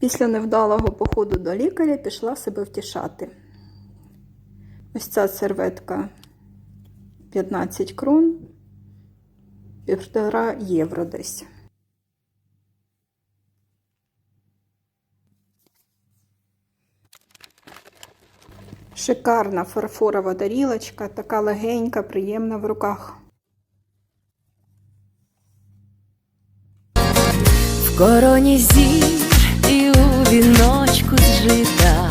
Після невдалого походу до лікаря пішла себе втішати. Ось ця серветка 15 крон, півтора євро десь. Шикарна фарфорова тарілочка, така легенька, приємна в руках. В короні зір і у віночку з жита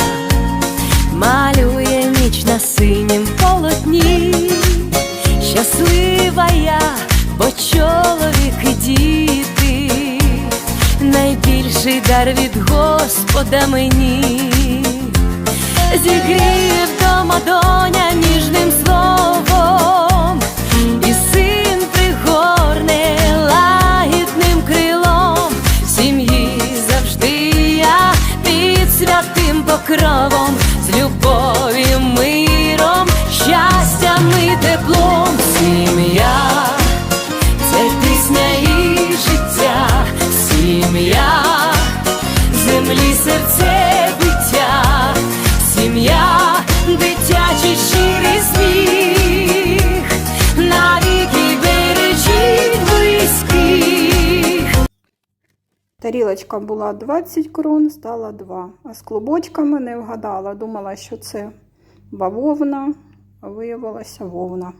малює ніч на синім полотні. Щаслива я, бо чоловік і діти, найбільший дар від Господа мені. зігрів вдома доня покровом, з любов'ю, Тарілочка була 20 крон, стала 2. А з клубочками не вгадала. Думала, що це бавовна, а виявилася вовна.